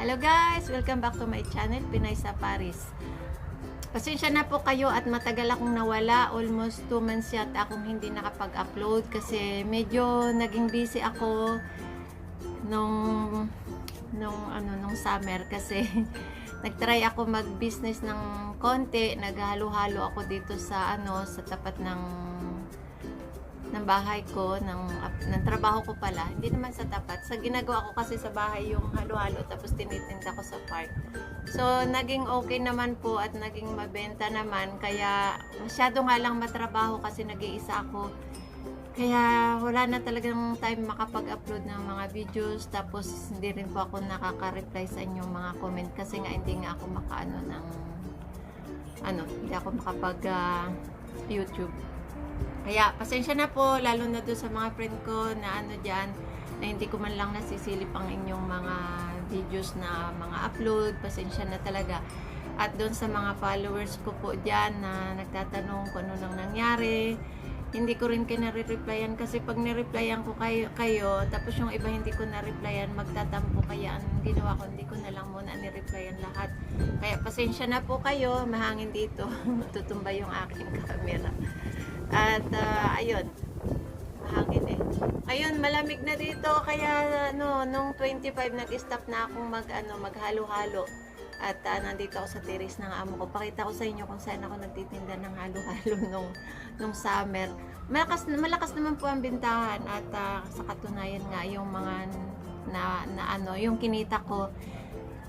Hello guys! Welcome back to my channel, Pinay sa Paris. Pasensya na po kayo at matagal akong nawala. Almost 2 months yata akong hindi nakapag-upload kasi medyo naging busy ako nung nung ano nung summer kasi nagtry ako mag-business ng konti, naghalo-halo ako dito sa ano sa tapat ng ng bahay ko, ng, ng trabaho ko pala. Hindi naman sa tapat. Sa ginagawa ko kasi sa bahay yung halo-halo tapos tinitinda ko sa park. So, naging okay naman po at naging mabenta naman. Kaya, masyado nga lang matrabaho kasi nag-iisa ako. Kaya, wala na talagang time makapag-upload ng mga videos. Tapos, hindi rin po ako nakaka-reply sa inyong mga comment kasi nga hindi nga ako makaano ng ano, hindi ako makapag ah, YouTube. Kaya, pasensya na po, lalo na doon sa mga friend ko na ano dyan, na hindi ko man lang nasisilip ang inyong mga videos na mga upload. Pasensya na talaga. At doon sa mga followers ko po dyan na nagtatanong kung ano nang nangyari, hindi ko rin kayo nare-replyan kasi pag nireplyan ko kayo, kayo tapos yung iba hindi ko na-replyan, magtatampo kaya ang ginawa ko, hindi ko na lang muna ni-replyan lahat. Kaya pasensya na po kayo, mahangin dito. Tutumba yung aking camera. At ah, ayun, mahangin eh. Ayun, malamig na dito kaya no, nung 25 nag-stop na akong mag ano, maghalo-halo. At ah, nandito ako sa terrace ng amo ko. Pakita ko sa inyo kung saan ako nagtitinda ng halo-halo nung nung summer. Malakas malakas naman po ang bintahan at ah, sa katunayan nga yung mga na, na ano, yung kinita ko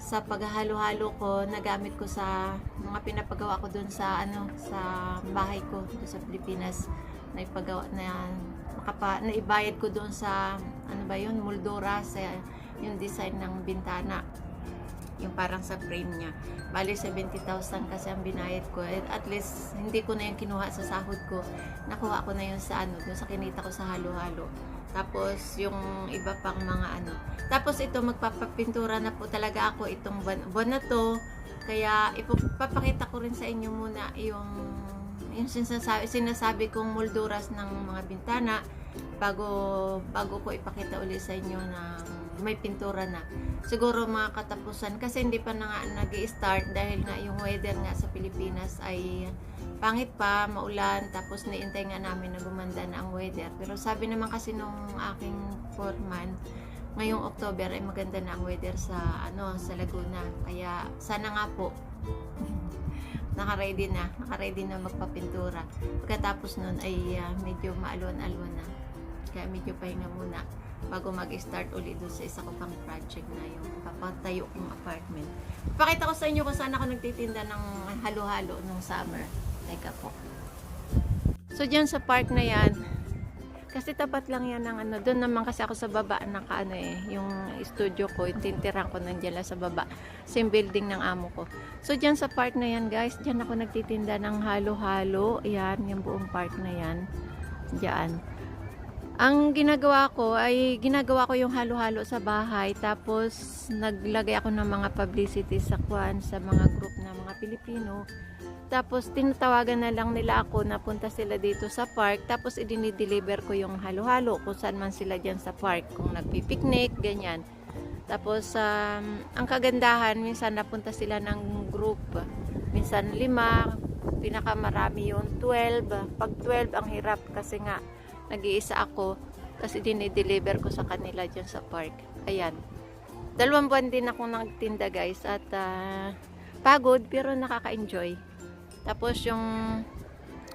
sa paghahalo-halo ko, nagamit ko sa mga pinapagawa ko doon sa ano sa bahay ko doon sa Pilipinas na ipagawa na makapa, na ibayad ko doon sa ano ba yun, Moldora sa yung design ng bintana yung parang sa frame niya. Bali 70,000 kasi ang binayad ko. At at least hindi ko na yung kinuha sa sahod ko. Nakuha ko na yun sa ano, doon sa kinita ko sa halo-halo. Tapos yung iba pang mga ano. Tapos ito magpapapintura na po talaga ako itong buwan, na to. Kaya ipapakita ko rin sa inyo muna yung yung sinasabi, sinasabi kong molduras ng mga bintana bago bago ko ipakita uli sa inyo na may pintura na. Siguro mga katapusan kasi hindi pa na nga nag-start dahil nga yung weather nga sa Pilipinas ay pangit pa, maulan, tapos naintay nga namin na gumanda na ang weather. Pero sabi naman kasi nung aking foreman, ngayong October ay maganda na ang weather sa ano sa Laguna. Kaya sana nga po naka-ready na, naka-ready na magpapintura. Pagkatapos nun ay ah, medyo maalwan-alwan na. Kaya medyo pahinga muna bago mag-start ulit doon sa isa ko pang project na yung papatayo kong apartment. Pakita ko sa inyo kung saan ako nagtitinda ng halo-halo nung summer. Teka po. So, dyan sa park na yan, kasi tapat lang yan ng ano, doon naman kasi ako sa baba naka ano eh, yung studio ko, yung tintirang ko nandiyan lang sa baba. Same building ng amo ko. So, dyan sa park na yan guys, dyan ako nagtitinda ng halo-halo. Yan, yung buong park na yan. Diyan. Ang ginagawa ko ay ginagawa ko yung halo-halo sa bahay tapos naglagay ako ng mga publicity sa kwan sa mga group ng mga Pilipino. Tapos tinatawagan na lang nila ako na punta sila dito sa park tapos idinideliver ko yung halo-halo kung saan man sila dyan sa park kung nagpipiknik, ganyan. Tapos um, ang kagandahan minsan napunta sila ng group. Minsan lima, pinakamarami yung 12. Pag 12 ang hirap kasi nga nag-iisa ako kasi dinideliver ko sa kanila dyan sa park. Ayan. Dalawang buwan din ako nagtinda guys at ah, pagod pero nakaka-enjoy. Tapos yung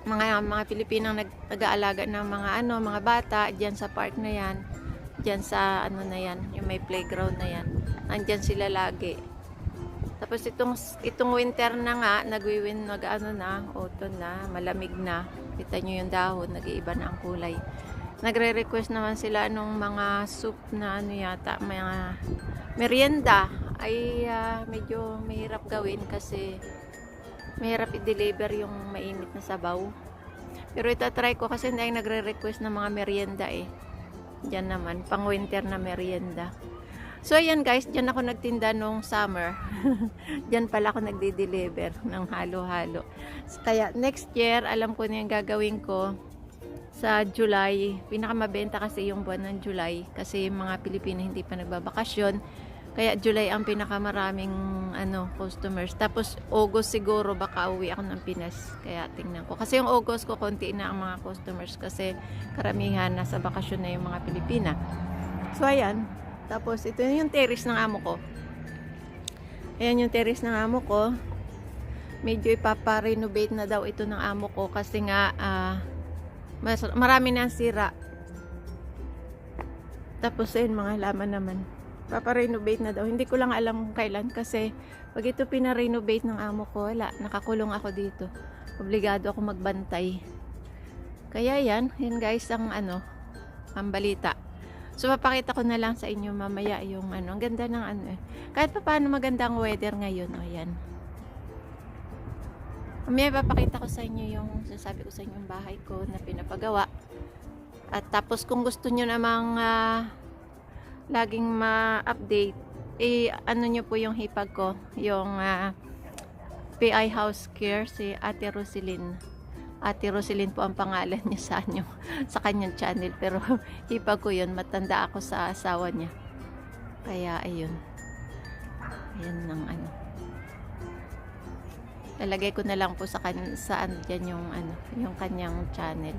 mga mga Pilipinang nag, nag-aalaga ng mga ano, mga bata diyan sa park na 'yan. Diyan sa ano na 'yan, yung may playground na 'yan. Nandiyan sila lagi. Tapos itong itong winter na nga, nagwiwin nag ano na, autumn na, malamig na. Kita nyo yung dahon, nag-iiba na ang kulay. Nagre-request naman sila nung mga soup na ano yata, mga merienda ay ah, medyo mahirap gawin kasi mahirap i-deliver yung mainit na sabaw. Pero ito try ko kasi hindi nagre-request ng mga merienda eh. Diyan naman, pang winter na merienda. So ayan guys, diyan ako nagtinda nung summer. diyan pala ako nagde-deliver ng halo-halo. Kaya next year, alam ko na yung gagawin ko sa July. Pinakamabenta kasi yung buwan ng July kasi yung mga Pilipino hindi pa nagbabakasyon. Kaya July ang pinakamaraming ano, customers. Tapos August siguro baka uwi ako ng Pinas. Kaya tingnan ko. Kasi yung August ko konti na ang mga customers kasi karamihan nasa bakasyon na yung mga Pilipina. So ayan. Tapos ito yung terrace ng amo ko. Ayan yung terrace ng amo ko. Medyo ipapa-renovate na daw ito ng amo ko kasi nga ah, mas, marami na sira. Tapos ayun mga halaman naman. Papa-renovate na daw. Hindi ko lang alam kailan kasi pag ito pina-renovate ng amo ko, wala, nakakulong ako dito. Obligado ako magbantay. Kaya yan, yan guys ang ano, ang balita. So papakita ko na lang sa inyo mamaya yung ano, ang ganda ng ano eh. Kahit pa paano maganda ang weather ngayon, o yan. Mamaya papakita ko sa inyo yung sasabi ko sa inyo yung bahay ko na pinapagawa. At tapos kung gusto nyo namang ah, laging ma-update, eh ano nyo po yung hipag ko, yung ah, PI House Care, si Ate Roselyn. Ate Roselyn po ang pangalan niya sa, anyo, sa kanyang channel. Pero hipag ko yun, matanda ako sa asawa niya. Kaya ayun. Ayun ng ano. Lalagay ko na lang po sa kan saan diyan yung ano, yung kanyang channel.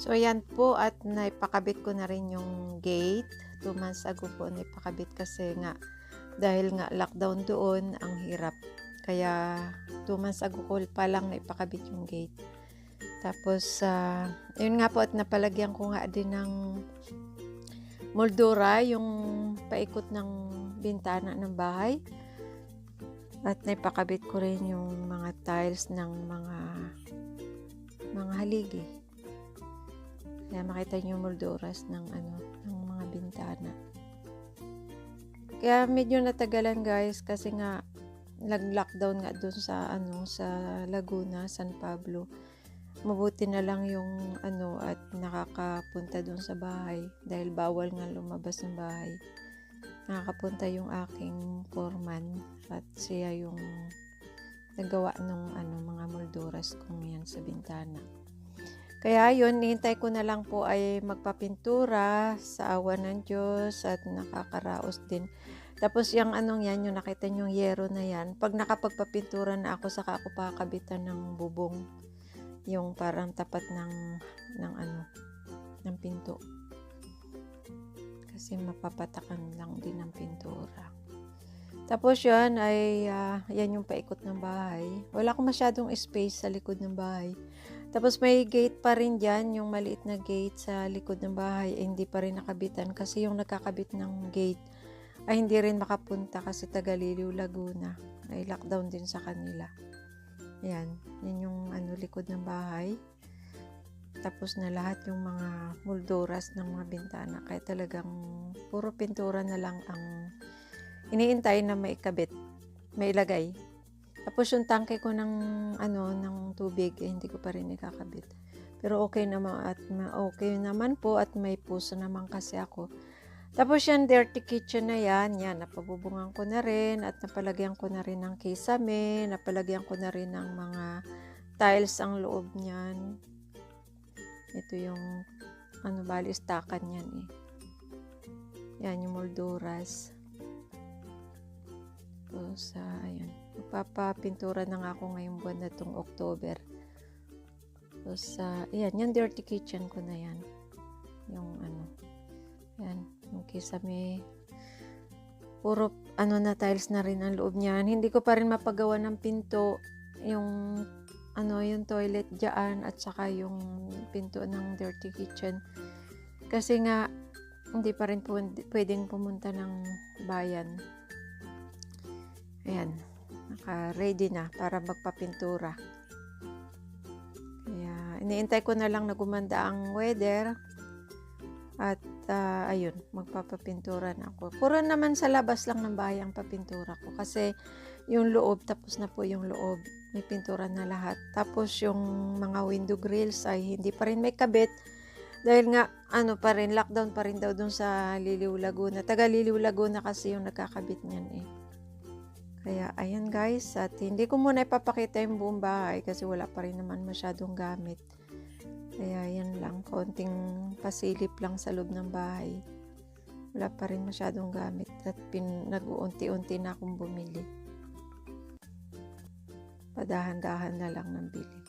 So yan po at naipakabit ko na rin yung gate. Two months ago po naipakabit kasi nga dahil nga lockdown doon ang hirap. Kaya two months ago ko pa lang naipakabit yung gate. Tapos ah, yun nga po at napalagyan ko nga din ng moldura yung paikot ng bintana ng bahay. At naipakabit ko rin yung mga tiles ng mga mga haligi. Kaya makita niyo molduras ng ano, ng mga bintana. Kaya medyo natagalan guys kasi nga nag-lockdown nga doon sa ano sa Laguna, San Pablo. Mabuti na lang yung ano at nakakapunta doon sa bahay dahil bawal nga lumabas ng bahay. Nakakapunta yung aking foreman at siya yung nagawa ng ano mga molduras kong yan sa bintana. Kaya yun, hintay ko na lang po ay magpapintura sa awa ng Diyos at nakakaraos din. Tapos yung anong yan, yung nakita yung yero na yan, pag nakapagpapintura na ako, saka ako pakakabitan ng bubong. Yung parang tapat ng, ng ano, ng pinto. Kasi mapapatakan lang din ng pintura. Tapos yun ay, ah, yan yung paikot ng bahay. Wala akong masyadong space sa likod ng bahay. Tapos may gate pa rin dyan, yung maliit na gate sa likod ng bahay, eh, hindi pa rin nakabitan kasi yung nakakabit ng gate ay hindi rin makapunta kasi Tagaliliw, Laguna. Ay lockdown din sa kanila. Yan, yan yung ano, likod ng bahay. Tapos na lahat yung mga molduras ng mga bintana. Kaya talagang puro pintura na lang ang iniintay na maikabit, mailagay. Tapos yung tangke ko ng ano ng tubig eh, hindi ko pa rin ikakabit. Pero okay naman at ma- okay naman po at may puso naman kasi ako. Tapos yan dirty kitchen na yan, yan napabubungan ko na rin at napalagyan ko na rin ng kisame, napalagyan ko na rin ng mga tiles ang loob niyan. Ito yung ano bali stakan yan eh. Yan yung molduras. Tapos, ah, ayun. Magpapapintura na nga ako ngayong buwan na itong October. Tapos, uh, ayan, yung dirty kitchen ko na yan. Yung ano, yan, yung kisame. Puro, ano na, tiles na rin ang loob niyan. Hindi ko pa rin mapagawa ng pinto. Yung, ano, yung toilet dyan at saka yung pinto ng dirty kitchen. Kasi nga, hindi pa rin pwedeng pumunta ng bayan. Ayan, naka-ready na para magpapintura. Kaya, iniintay ko na lang na gumanda ang weather. At, ah, ayun, magpapapintura na ako. Puro naman sa labas lang ng bahay ang papintura ko. Kasi, yung loob, tapos na po yung loob. May pintura na lahat. Tapos, yung mga window grills ay hindi pa rin may kabit. Dahil nga, ano pa rin, lockdown pa rin daw dun sa Liliw Laguna. Taga Liliw Laguna kasi yung nagkakabit niyan eh. Kaya, ayan guys, at hindi ko muna ipapakita yung buong bahay kasi wala pa rin naman masyadong gamit. Kaya, yan lang, konting pasilip lang sa loob ng bahay. wala pa rin masyadong gamit at pin, nag-uunti-unti na akong bumili. Padahan-dahan na lang ng bili.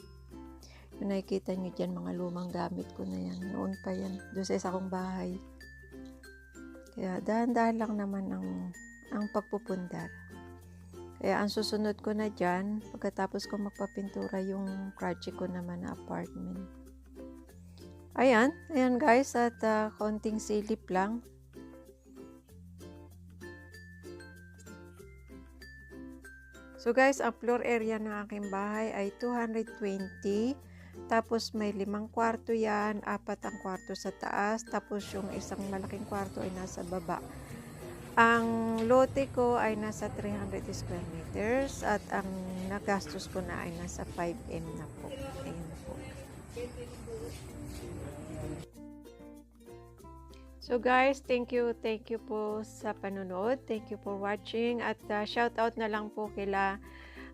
Yung nakikita nyo dyan, mga lumang gamit ko na yan. Noon pa yan, doon sa isa kong bahay. Kaya dahan-dahan lang naman ang, ang pagpupundar. Kaya ang susunod ko na dyan, pagkatapos ko magpapintura yung project ko naman na apartment. Ayan, ayan guys, at ah, konting silip lang. So guys, ang floor area ng aking bahay ay 220. Tapos may limang kwarto yan, apat ang kwarto sa taas, tapos yung isang malaking kwarto ay nasa baba. Ang lote ko ay nasa 300 square meters at ang nagastos ko na ay nasa 5M na po. Ayan po. So guys, thank you, thank you po sa panonood. Thank you for watching at uh, shout out na lang po kila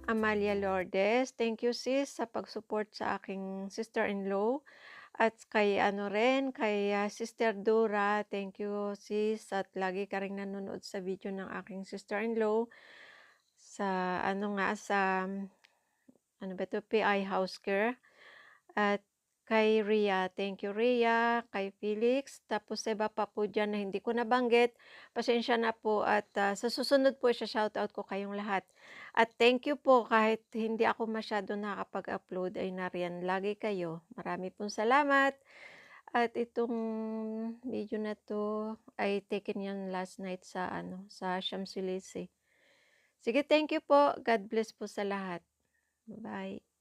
Amalia Lourdes. Thank you sis sa pag-support sa aking sister-in-law. At kay ano rin, kay uh, Sister Dora, thank you sis at lagi ka rin nanonood sa video ng aking sister-in-law sa ano nga sa ano ba to PI House Care. At kay Ria, thank you Ria, kay Felix, tapos iba pa po dyan na hindi ko nabanggit, pasensya na po at ah, sa susunod po siya shoutout ko kayong lahat. At thank you po kahit hindi ako masyado nakapag-upload ay nariyan lagi kayo. Marami pong salamat. At itong video na to ay taken yan last night sa ano sa Shamsilisi. Sige, thank you po. God bless po sa lahat. Bye.